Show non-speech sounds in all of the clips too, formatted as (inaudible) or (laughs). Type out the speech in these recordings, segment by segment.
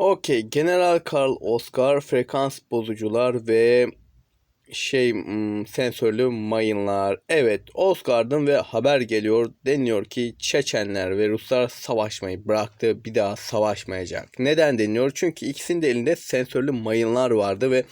Okey. General Karl Oscar frekans bozucular ve şey hmm, sensörlü mayınlar. Evet Oscar'dan ve haber geliyor. Deniyor ki Çeçenler ve Ruslar savaşmayı bıraktı. Bir daha savaşmayacak. Neden deniyor? Çünkü ikisinin de elinde sensörlü mayınlar vardı ve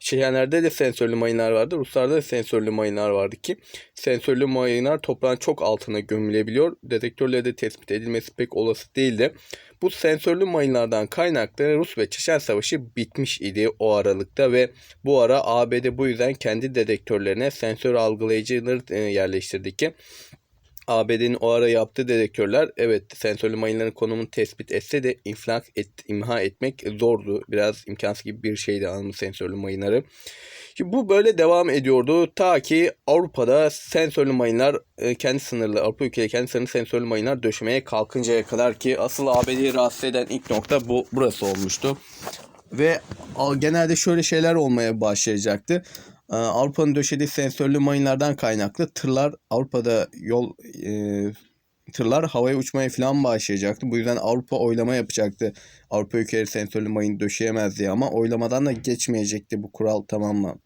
Çeçenlerde de sensörlü mayınlar vardı. Ruslarda da sensörlü mayınlar vardı ki sensörlü mayınlar toprağın çok altına gömülebiliyor. Dedektörle de tespit edilmesi pek olası değildi. Bu sensörlü mayınlardan kaynaklı Rus ve Çeçen Savaşı bitmiş idi o aralıkta ve bu ara ABD bu yüzden kendi dedektörlerine sensör algılayıcıları e, yerleştirdi ki ABD'nin o ara yaptığı dedektörler evet sensörlü mayınların konumunu tespit etse de infilak et, imha etmek zordu. Biraz imkansız gibi bir şeydi anlamı sensörlü mayınları. Şimdi bu böyle devam ediyordu ta ki Avrupa'da sensörlü mayınlar e, kendi sınırlı Avrupa ülkeleri kendi sınırlı sensörlü mayınlar döşemeye kalkıncaya kadar ki asıl ABD'yi rahatsız eden ilk nokta bu burası olmuştu. Ve genelde şöyle şeyler olmaya başlayacaktı. Ee, Avrupa'nın döşediği sensörlü mayınlardan kaynaklı tırlar Avrupa'da yol e, tırlar havaya uçmaya falan başlayacaktı. Bu yüzden Avrupa oylama yapacaktı. Avrupa ülkeleri sensörlü mayın döşeyemez diye ama oylamadan da geçmeyecekti bu kural tamam mı?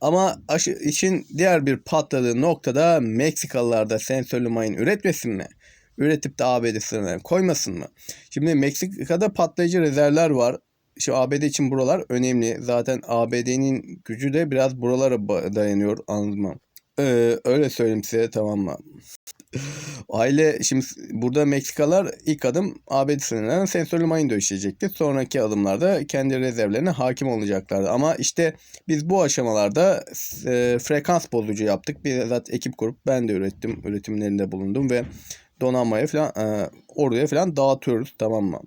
Ama için diğer bir patladığı noktada Meksikalılar da sensörlü mayın üretmesin mi? Üretip de ABD sınırlarına koymasın mı? Şimdi Meksika'da patlayıcı rezervler var. Şu ABD için buralar önemli. Zaten ABD'nin gücü de biraz buralara dayanıyor anladın mı? Ee, öyle söyleyeyim size tamam mı? (laughs) Aile şimdi burada Meksikalar ilk adım ABD sınırlarına sensörlü mayın döşeyecekti. Sonraki adımlarda kendi rezervlerine hakim olacaklardı. Ama işte biz bu aşamalarda e, frekans bozucu yaptık. Bizzat ekip kurup ben de ürettim. Üretimlerinde bulundum ve donanmaya falan e, orduya falan dağıtıyoruz tamam mı?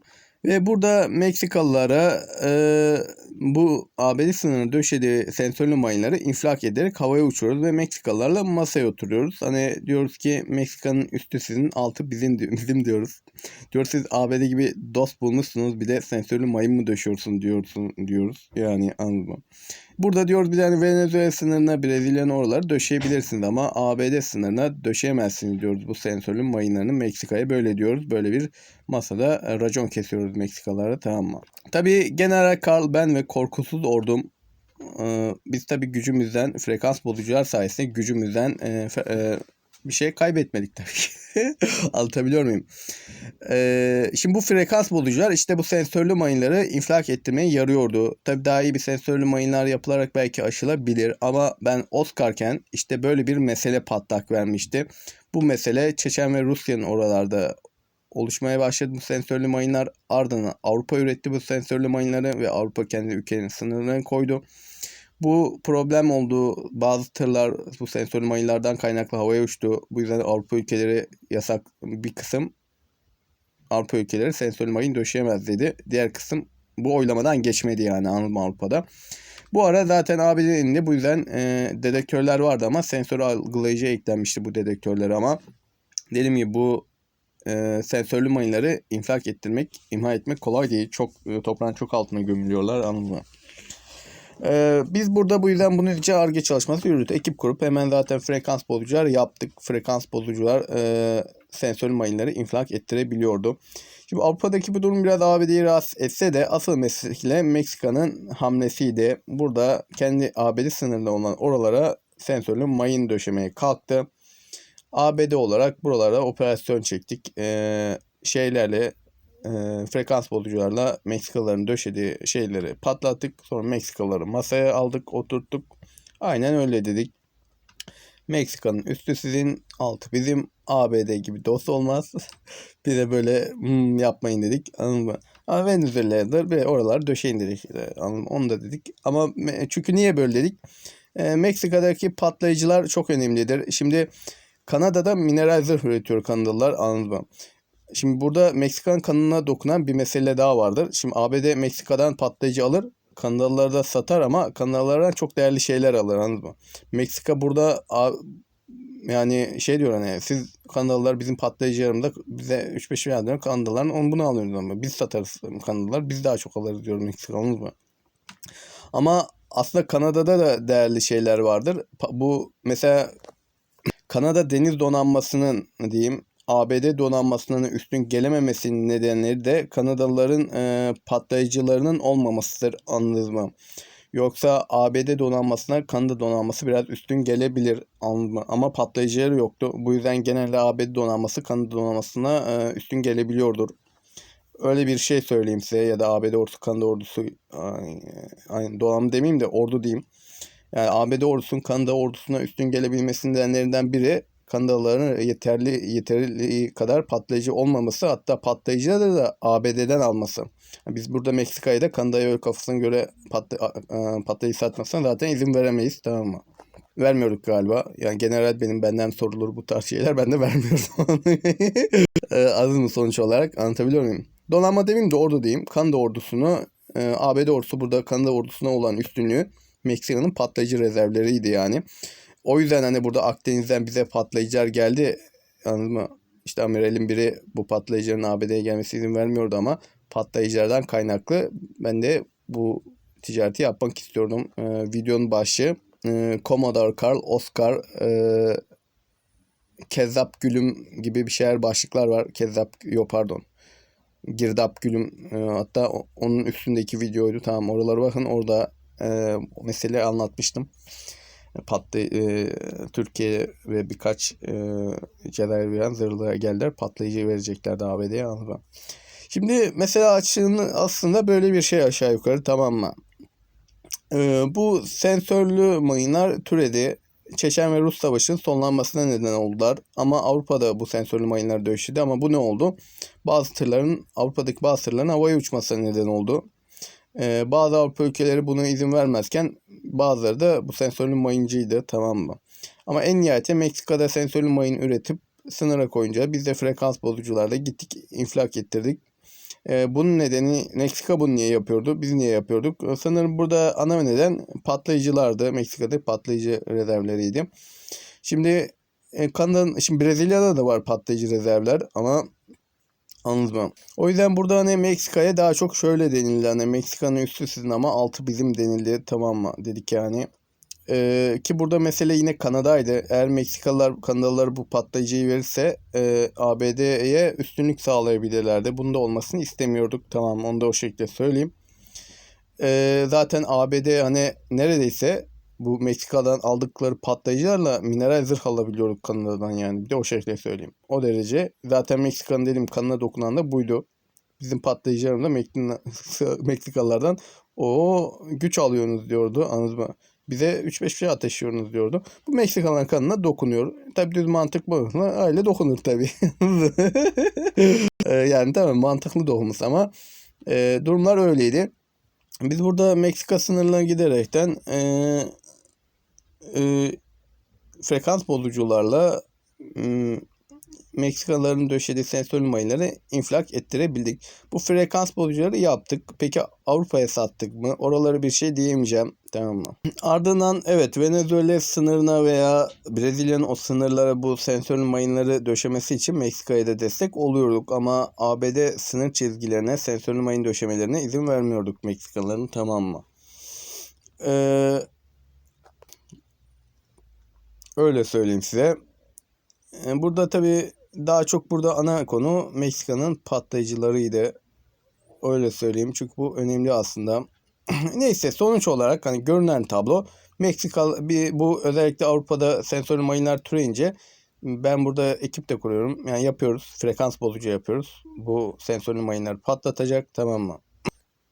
Ve burada Meksikalılara e, bu ABD sınırına döşediği sensörlü mayınları infilak ederek havaya uçuruyoruz ve Meksikalılarla masaya oturuyoruz. Hani diyoruz ki Meksika'nın üstü sizin altı bizim, bizim diyoruz. Diyoruz siz ABD gibi dost bulmuşsunuz bir de sensörlü mayın mı döşüyorsun diyorsun diyoruz. Yani anladın mı? Burada diyoruz bir tane Venezuela sınırına Brezilya'nın oraları döşeyebilirsiniz ama ABD sınırına döşeyemezsiniz diyoruz bu sensörlü mayınlarını Meksika'ya böyle diyoruz. Böyle bir masada racon kesiyoruz Meksikalara tamam mı? Tabii General Karl ben ve korkusuz ordum e, biz tabii gücümüzden frekans bozucular sayesinde gücümüzden e, e, bir şey kaybetmedik tabii ki. (laughs) Anlatabiliyor muyum? Ee, şimdi bu frekans bozucular işte bu sensörlü mayınları infilak ettirmeye yarıyordu. Tabii daha iyi bir sensörlü mayınlar yapılarak belki aşılabilir ama ben Oscar'ken işte böyle bir mesele patlak vermişti. Bu mesele Çeçen ve Rusya'nın oralarda oluşmaya başladı bu sensörlü mayınlar. Ardından Avrupa üretti bu sensörlü mayınları ve Avrupa kendi ülkenin sınırlarını koydu. Bu problem oldu. Bazı tırlar bu sensörlü mayınlardan kaynaklı havaya uçtu. Bu yüzden Avrupa ülkeleri yasak bir kısım Avrupa ülkeleri sensörlü mayın döşeyemez dedi. Diğer kısım bu oylamadan geçmedi yani mı Avrupa'da. Bu ara zaten ABD'nin elinde bu yüzden e, dedektörler vardı ama sensör algılayıcı eklenmişti bu dedektörlere ama dediğim gibi bu e, sensörlü mayınları infilak ettirmek, imha etmek kolay değil. Çok e, toprağın çok altına gömülüyorlar mı? Ee, biz burada bu yüzden bunun için ARGE çalışması yürüdük. Ekip kurup hemen zaten frekans bozucular yaptık. Frekans bozucular e, sensör mayınları infilak ettirebiliyordu. Şimdi Avrupa'daki bu durum biraz ABD'yi rahatsız etse de asıl mesele Meksika'nın hamlesiydi. Burada kendi ABD sınırında olan oralara sensörlü mayın döşemeye kalktı. ABD olarak buralara operasyon çektik. Ee, şeylerle e, frekans bozucularla Meksikalıların döşediği şeyleri patlattık. Sonra Meksikalıları masaya aldık, oturttuk. Aynen öyle dedik. Meksika'nın üstü sizin, altı bizim. ABD gibi dost olmaz. (laughs) Bir de böyle hmm, yapmayın dedik. Anladın mı? Ama Venezuela'dır ve oralar döşeyin dedik. Ee, Anladın mı? Onu da dedik. Ama çünkü niye böyle dedik? Ee, Meksika'daki patlayıcılar çok önemlidir. Şimdi Kanada'da mineral zırh üretiyor Kanadalılar. Anladın mı? Şimdi burada Meksikan kanına dokunan bir mesele daha vardır. Şimdi ABD Meksika'dan patlayıcı alır. Kanadalılara da satar ama Kanadalılardan çok değerli şeyler alır anladın mı? Meksika burada yani şey diyor hani siz Kanadalılar bizim patlayıcılarımda bize 3-5 verdiler. Kanadalıların onu bunu alıyoruz ama biz satarız Kanadalılar biz daha çok alırız diyor Meksika anladın mı? Ama aslında Kanada'da da değerli şeyler vardır. Bu mesela Kanada deniz donanmasının diyeyim ABD donanmasının üstün gelememesinin nedenleri de Kanadalıların e, patlayıcılarının olmamasıdır anladınız mı? Yoksa ABD donanmasına Kanada donanması biraz üstün gelebilir anladın? Ama patlayıcıları yoktu. Bu yüzden genelde ABD donanması Kanada donanmasına e, üstün gelebiliyordur. Öyle bir şey söyleyeyim size ya da ABD ordusu Kanada ordusu aynı donanma demeyeyim de ordu diyeyim. Yani ABD ordusunun Kanada ordusuna üstün gelebilmesinin nedenlerinden biri Kanadalıların yeterli yeterli kadar patlayıcı olmaması hatta patlayıcıları da ABD'den alması. Biz burada Meksika'ya da Kanada'ya öyle kafasına göre patla, patlayıcı satmasına zaten izin veremeyiz tamam mı? Vermiyorduk galiba. Yani genel benim benden sorulur bu tarz şeyler. Ben de vermiyorum. (laughs) Aziz mı sonuç olarak anlatabiliyor muyum? Donanma demeyeyim de ordu diyeyim. Kanada ordusunu e, ABD ordusu burada Kanada ordusuna olan üstünlüğü Meksika'nın patlayıcı rezervleriydi yani. O yüzden hani burada Akdeniz'den bize patlayıcılar geldi. Anladın mı? İşte amiralin biri bu patlayıcıların ABD'ye gelmesi izin vermiyordu ama patlayıcılardan kaynaklı ben de bu ticareti yapmak istiyordum. Ee, videonun başı e, Commodore Carl, Oscar, e, Kezzap Gülüm gibi bir şeyler başlıklar var. Kezzap, yok pardon. Girdap Gülüm e, hatta onun üstündeki videoydu. Tamam oralara bakın orada e, meseleyi anlatmıştım. Patlı, e, Türkiye ve birkaç e, Cezayir veren zırhlıya geldiler. Patlayıcı vereceklerdi ABD'ye anladım. Şimdi mesela açığını aslında böyle bir şey aşağı yukarı tamam mı? E, bu sensörlü mayınlar türedi. Çeçen ve Rus savaşının sonlanmasına neden oldular. Ama Avrupa'da bu sensörlü mayınlar dövüştü ama bu ne oldu? Bazı tırların Avrupa'daki bazı tırların havaya uçmasına neden oldu. Ee, bazı Avrupa ülkeleri buna izin vermezken bazıları da bu sensörlü mayıncıydı tamam mı? Ama en nihayetinde Meksika'da sensörlü mayın üretip sınıra koyunca biz de frekans bozucularda gittik infilak ettirdik. Ee, bunun nedeni Meksika bunu niye yapıyordu? Biz niye yapıyorduk? Ee, sanırım burada ana neden patlayıcılardı. Meksika'da patlayıcı rezervleriydi. Şimdi e, Kanada'nın, şimdi Brezilya'da da var patlayıcı rezervler ama Anladın? O yüzden burada hani Meksika'ya daha çok şöyle denildi. Hani Meksika'nın üstü sizin ama altı bizim denildi. Tamam mı? Dedik yani. Ee, ki burada mesele yine Kanada'ydı. Eğer Meksikalılar Kanadalılar bu patlayıcıyı verirse e, ABD'ye üstünlük sağlayabilirlerdi. Bunda olmasını istemiyorduk. Tamam onu da o şekilde söyleyeyim. Ee, zaten ABD hani neredeyse bu Meksika'dan aldıkları patlayıcılarla mineral zırh alabiliyorduk Kanada'dan yani. Bir de o şekilde söyleyeyim. O derece. Zaten Meksika'nın dedim kanına dokunan da buydu. Bizim patlayıcılarım da (laughs) Meksikalılardan o güç alıyorsunuz diyordu. Anladınız mı? Bize 3-5 şey ateşliyorsunuz diyordu. Bu Meksikalıların kanına dokunuyor. Tabi düz mantık bu. (laughs) Öyle dokunur tabi. (laughs) yani tamam mantıklı dokunmuş ama e, durumlar öyleydi. Biz burada Meksika sınırına giderekten e, e, frekans bozucularla e, Meksikalıların döşediği sensör mayınları infilak ettirebildik. Bu frekans bozucuları yaptık. Peki Avrupa'ya sattık mı? Oraları bir şey diyemeyeceğim. Tamam mı? Ardından evet Venezuela sınırına veya Brezilya'nın o sınırlara bu sensörlü mayınları döşemesi için Meksika'ya da destek oluyorduk. Ama ABD sınır çizgilerine sensörlü mayın döşemelerine izin vermiyorduk Meksikalıların tamam mı? Ee, öyle söyleyeyim size. Ee, burada tabi daha çok burada ana konu Meksika'nın patlayıcılarıydı. Öyle söyleyeyim çünkü bu önemli aslında. (clears throat) Neyse sonuç olarak hani görünen tablo Meksika bir bu özellikle Avrupa'da sensörlü mayınlar türeyince ben burada ekip de kuruyorum. Yani yapıyoruz. Frekans bozucu yapıyoruz. Bu sensörlü mayınlar patlatacak tamam mı?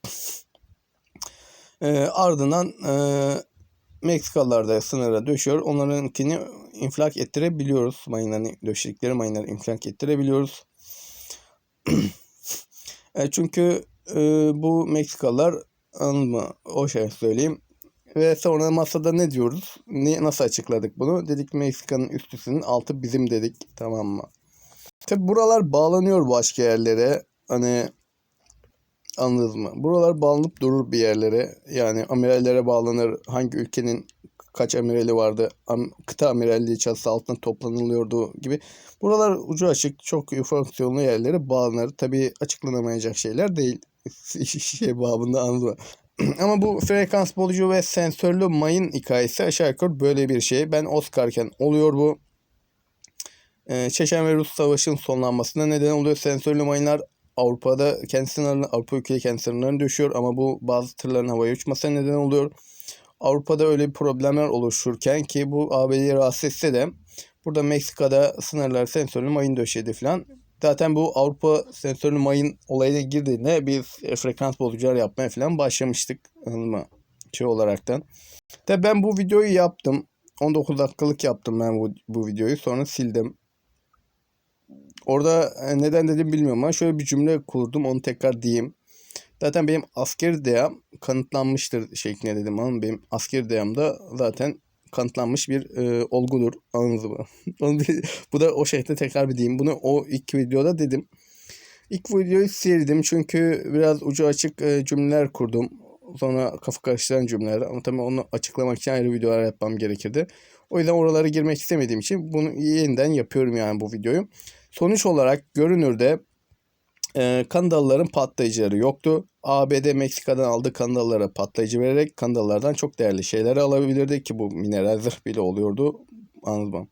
(clears throat) e, ardından e, Meksikalılar da sınıra döşüyor. Onlarınkini infilak ettirebiliyoruz. Mayınlarını döşedikleri mayınları infilak ettirebiliyoruz. (clears throat) e, çünkü e, bu Meksikalılar anladın O şey söyleyeyim. Ve sonra masada ne diyoruz? Ne, nasıl açıkladık bunu? Dedik Meksika'nın üstüsünün altı bizim dedik. Tamam mı? Tabi buralar bağlanıyor başka yerlere. Hani anladınız mı? Buralar bağlanıp durur bir yerlere. Yani amirallere bağlanır. Hangi ülkenin kaç amirali vardı. Am, kıta amiralliği çatısı altında toplanılıyordu gibi. Buralar ucu açık çok fonksiyonlu yerlere bağlanır. Tabi açıklanamayacak şeyler değil. (laughs) şey babında anladın (clears throat) Ama bu frekans bulucu ve sensörlü mayın hikayesi aşağı yukarı böyle bir şey. Ben Oscar'ken oluyor bu. e, Çeçen ve Rus savaşın sonlanmasına neden oluyor. Sensörlü mayınlar Avrupa'da kendi Avrupa ülkeleri kendi düşüyor ama bu bazı tırların havaya uçmasına neden oluyor. Avrupa'da öyle problemler oluşurken ki bu ABD'yi rahatsız etse de burada Meksika'da sınırlar sensörlü mayın döşedi falan. Zaten bu Avrupa sensörlü mayın olayına girdiğinde biz frekans bozucular yapmaya falan başlamıştık. Anladın? Şey olaraktan. De ben bu videoyu yaptım. 19 dakikalık yaptım ben bu, bu videoyu. Sonra sildim. Orada e, neden dedim bilmiyorum ama şöyle bir cümle kurdum. Onu tekrar diyeyim. Zaten benim asker deyam kanıtlanmıştır şeklinde dedim. Ama benim asker deyamda zaten kanıtlanmış bir e, olgudur. Anladınız mı? (laughs) Bu da o şekilde tekrar bir diyeyim. Bunu o ilk videoda dedim. İlk videoyu sildim çünkü biraz ucu açık e, cümleler kurdum. Sonra kafa karıştıran cümleler ama tabii onu açıklamak için ayrı videolar yapmam gerekirdi. O yüzden oralara girmek istemediğim için bunu yeniden yapıyorum yani bu videoyu. Sonuç olarak görünürde e, Kanadalıların patlayıcıları yoktu. ABD Meksika'dan aldığı Kanadalılara patlayıcı vererek Kanadalılardan çok değerli şeyler alabilirdi ki bu mineral bile oluyordu. Anladın mı?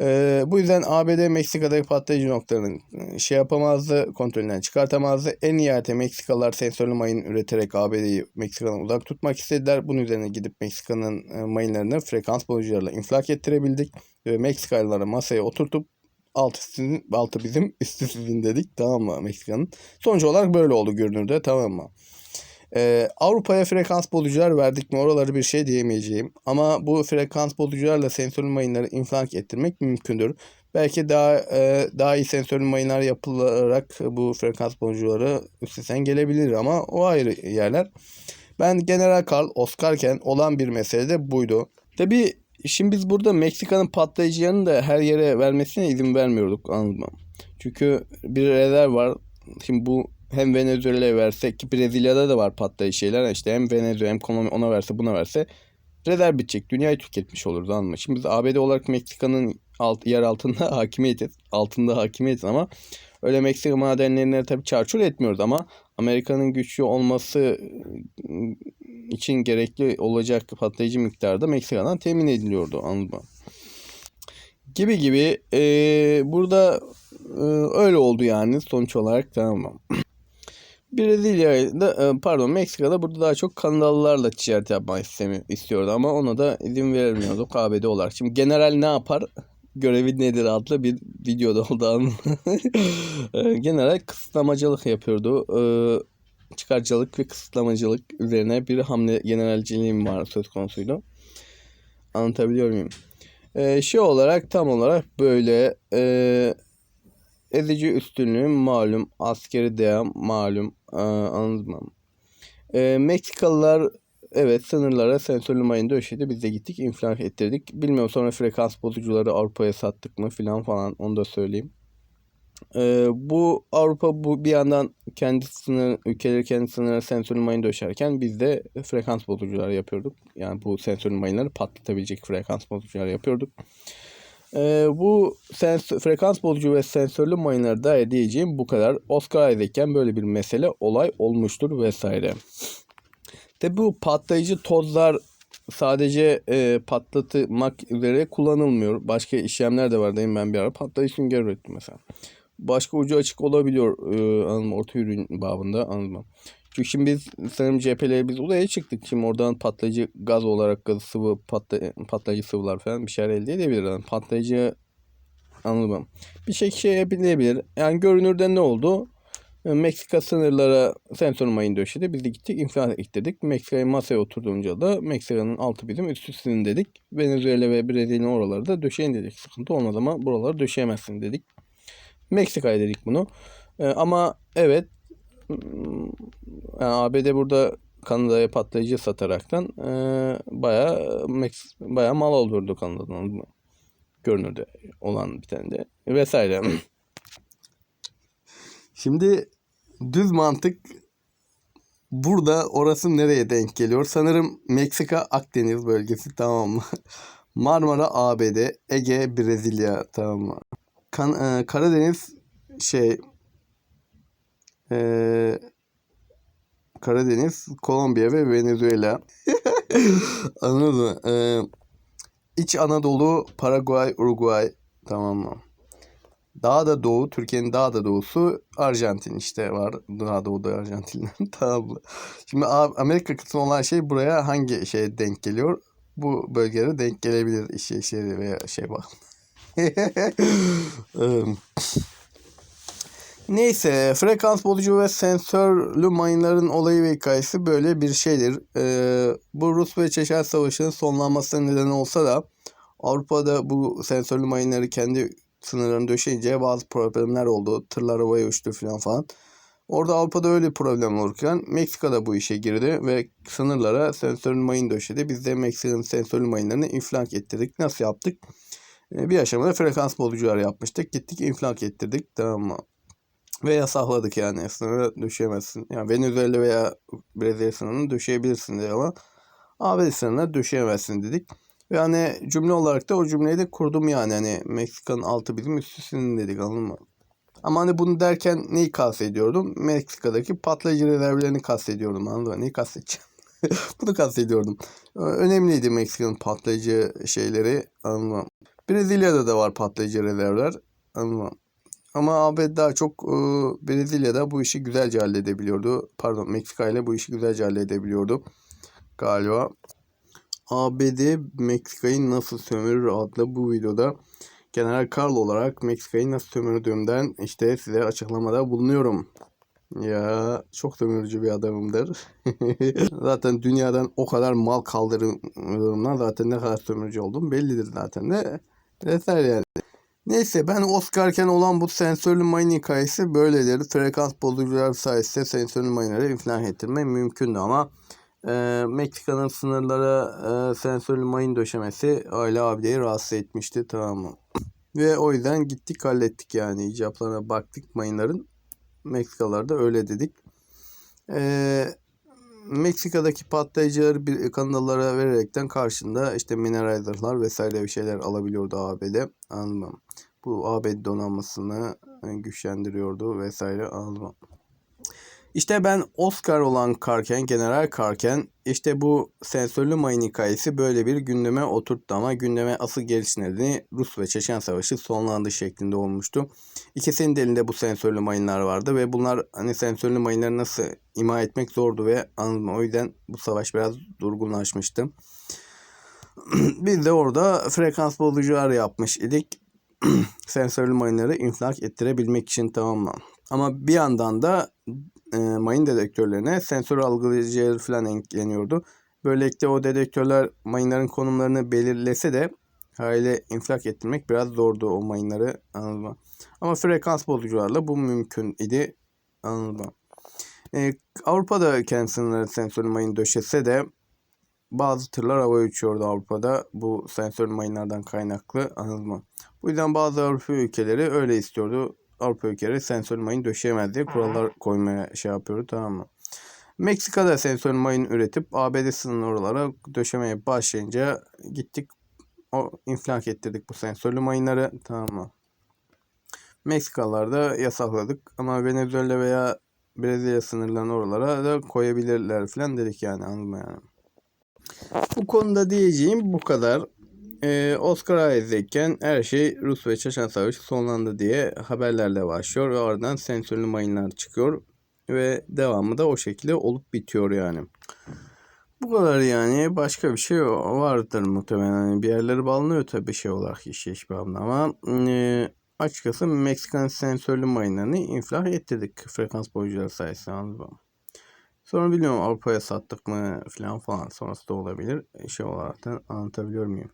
E, bu yüzden ABD Meksika'daki patlayıcı noktalarını e, şey yapamazdı, kontrolünden çıkartamazdı. En nihayetinde Meksikalılar sensörlü mayın üreterek ABD'yi Meksika'dan uzak tutmak istediler. Bunun üzerine gidip Meksika'nın e, mayınlarını frekans bozucularla infilak ettirebildik. Ve Meksikalıları masaya oturtup altı sizin, altı bizim, üstü sizin dedik. Tamam mı Meksika'nın? Sonuç olarak böyle oldu görünürde tamam mı? Ee, Avrupa'ya frekans bozucular verdik mi oraları bir şey diyemeyeceğim. Ama bu frekans bozucularla sensörlü mayınları infilak ettirmek mümkündür. Belki daha e, daha iyi sensörlü mayınlar yapılarak bu frekans bozucuları üstesinden gelebilir ama o ayrı yerler. Ben General Karl Oscar'ken olan bir mesele de buydu. Tabi şimdi biz burada Meksika'nın patlayıcılarını da her yere vermesine izin vermiyorduk anladın mı? Çünkü bir rezerv var. Şimdi bu hem Venezuela'ya versek ki Brezilya'da da var patlayıcı şeyler. İşte hem Venezuela hem Kolombiya ona verse buna verse rezerv bitecek. Dünyayı tüketmiş olurdu anladın mı? Şimdi biz ABD olarak Meksika'nın alt, yer altında (laughs) hakimiyetiz. Altında hakimiyetiz ama öyle Meksika madenlerine tabii çarçur etmiyoruz ama Amerika'nın güçlü olması ıı, için gerekli olacak patlayıcı miktarda Meksika'dan temin ediliyordu mı? Gibi gibi eee, burada eee, öyle oldu yani sonuç olarak tamam mı? (clears throat) Brezilya'da e, pardon Meksika'da burada daha çok Kanadalılarla ticaret yapmak istemi istiyordu ama ona da izin vermiyorduk ABD olarak. Şimdi general ne yapar? Görevi nedir adlı bir videoda oldu anladın mı? (laughs) E, General kısıtlamacılık yapıyordu. E, Çıkarcılık ve kısıtlamacılık üzerine bir hamle generalciliğim var söz konusuydu. Anlatabiliyor muyum? E, şey olarak tam olarak böyle e, ezici üstünlüğü malum, askeri devam malum, e, anladın mı? E, Meksikalılar evet sınırlara sensörlü mayın döşedi. Biz de gittik infilak ettirdik. Bilmiyorum sonra frekans bozucuları Avrupa'ya sattık mı filan falan onu da söyleyeyim. E, bu Avrupa bu bir yandan kendi sınır ülkeleri kendi sınırlara sensörlü mayın döşerken biz de frekans bozucular yapıyorduk. Yani bu sensörlü mayınları patlatabilecek frekans bozucular yapıyorduk. Ee, bu sens- frekans bozucu ve sensörlü mayınlara dair diyeceğim bu kadar. Oscar Isaac'ken böyle bir mesele olay olmuştur vesaire. Tabi bu patlayıcı tozlar sadece e, patlatmak üzere kullanılmıyor. Başka işlemler de var. Demin ben bir ara patlayıcı sünger ürettim mesela. Başka ucu açık olabiliyor e, anladın mı? orta ürün babında anladın mı? Çünkü şimdi biz sanırım CHP'lere biz uzaya çıktık. Şimdi oradan patlayıcı gaz olarak gaz sıvı patla, patlayıcı sıvılar falan bir şeyler elde edebilir. Yani patlayıcı anladın mı? Bir şey şey yapılabilir. Yani görünürde ne oldu? Meksika sınırlara sensör mayın döşedi. Biz de gittik infilak ettirdik. Meksika'ya masaya oturduğunca da Meksika'nın altı bizim üstü sizin dedik. Venezuela ve Brezilya'nın oraları da döşeyin dedik. Sıkıntı olmaz ama buraları döşeyemezsin dedik. Meksika'ya dedik bunu. E, ama evet Hmm, yani ABD burada Kanada'ya patlayıcı sataraktan e, bayağı Mex- bayağı mal olurdu Kanada'dan? Görünürde olan bir tane de vesaire. Şimdi düz mantık burada orası nereye denk geliyor? Sanırım Meksika Akdeniz bölgesi tamam mı? (laughs) Marmara ABD, Ege Brezilya tamam mı? Kan- e, Karadeniz şey ee, Karadeniz, Kolombiya ve Venezuela. (laughs) Anladın mı? Ee, İç Anadolu, Paraguay, Uruguay. Tamam mı? Daha da doğu, Türkiye'nin daha da doğusu Arjantin işte var. Daha doğuda Arjantin'den (laughs) tamam? Şimdi Amerika kısmı olan şey buraya hangi şeye denk geliyor? Bu bölgelere denk gelebilir işe işleri veya şey bak. (laughs) Neyse frekans bulucu ve sensörlü mayınların olayı ve hikayesi böyle bir şeydir. Ee, bu Rus ve Çeçen Savaşı'nın sonlanmasına neden olsa da Avrupa'da bu sensörlü mayınları kendi sınırlarını döşeyince bazı problemler oldu. Tırlar havaya uçtu falan falan. Orada Avrupa'da öyle problem olurken Meksika'da bu işe girdi ve sınırlara sensörlü mayın döşedi. Biz de Meksika'nın sensörlü mayınlarını infilak ettirdik. Nasıl yaptık? Ee, bir aşamada frekans bulucular yapmıştık. Gittik infilak ettirdik. Tamam mı? Ve yasakladık yani. Sınıra düşemezsin. Yani Venezuela veya Brezilya sınırını düşebilirsin diye ama ABD sınırına düşemezsin dedik. Ve hani cümle olarak da o cümleyi de kurdum yani. Hani Meksika'nın altı bizim üstüsünün dedik anladın mı? Ama hani bunu derken neyi kastediyordum? Meksika'daki patlayıcı rezervlerini kastediyordum anladın mı? Neyi kastedeceğim? (laughs) bunu kastediyordum. Önemliydi Meksika'nın patlayıcı şeyleri anladın mı? Brezilya'da da var patlayıcı rezervler anladın mı? Ama ABD daha çok e, Brezilya'da bu işi güzelce halledebiliyordu. Pardon Meksika ile bu işi güzelce halledebiliyordu galiba. ABD Meksika'yı nasıl sömürür adlı bu videoda General Carl olarak Meksika'yı nasıl sömürdüğümden işte size açıklamada bulunuyorum. Ya çok sömürücü bir adamımdır. (laughs) zaten dünyadan o kadar mal kaldırdığımdan zaten ne kadar sömürücü olduğum bellidir zaten de. Yeter yani. Neyse ben Oscar'ken olan bu sensörlü mayın hikayesi böyledir. Frekans bozucular sayesinde sensörlü mayınları infilak ettirme mümkündü ama e, Meksika'nın sınırlara e, sensörlü mayın döşemesi aile abideyi rahatsız etmişti tamam mı? (clears throat) Ve o yüzden gittik hallettik yani icaplarına baktık mayınların. Meksikalılar da öyle dedik. E, Meksika'daki patlayıcıları bir kanallara vererekten karşında işte mineralizerlar vesaire bir şeyler alabiliyordu ABD. Anlamam. Bu ABD donanmasını e, güçlendiriyordu vesaire anlamam. İşte ben Oscar olan Karken, General Karken işte bu sensörlü mayın hikayesi böyle bir gündeme oturttu ama gündeme asıl geliş nedeni Rus ve Çeçen Savaşı sonlandı şeklinde olmuştu. İkisinin de elinde bu sensörlü mayınlar vardı ve bunlar hani sensörlü mayınları nasıl ima etmek zordu ve anladım. O yüzden bu savaş biraz durgunlaşmıştı. (clears throat) Biz de orada frekans bozucular yapmış idik. (clears throat) sensörlü mayınları infilak ettirebilmek için tamam mı? Ama bir yandan da e, mayın dedektörlerine sensör algılayıcıları falan ekleniyordu. Böylelikle o dedektörler mayınların konumlarını belirlese de haliyle infilak ettirmek biraz zordu o mayınları mı? Ama frekans bozucularla bu mümkün idi mı? E, Avrupa'da kendi sınırları sensörlü mayın döşese de bazı tırlar havaya uçuyordu Avrupa'da bu sensörlü mayınlardan kaynaklı mı? Bu yüzden bazı Avrupa ülkeleri öyle istiyordu. Avrupa ülkeleri sensörlü mayın döşeyemez diye kurallar koymaya şey yapıyordu tamam mı? Meksika'da sensörlü mayın üretip ABD sınırlı oralara döşemeye başlayınca gittik o infilak ettirdik bu sensörlü mayınları tamam mı? Meksikalılarda yasakladık ama Venezuela veya Brezilya sınırlarının oralara da koyabilirler falan dedik yani anladın yani? Bu konuda diyeceğim bu kadar. Ee, Oscar Isaac'ken her şey Rus ve Çeçen Savaşı sonlandı diye haberlerle başlıyor ve ardından sensörlü mayınlar çıkıyor ve devamı da o şekilde olup bitiyor yani. Bu kadar yani başka bir şey vardır muhtemelen hani bir yerleri bağlanıyor tabii şey olarak iş iş bağlamında ama e, açıkçası Meksikan sensörlü mayınlarını infilak ettirdik frekans boyuncaları sayesinde? Sonra biliyorum Avrupa'ya sattık mı falan falan sonrası da olabilir. Şey olarak da anlatabiliyor muyum?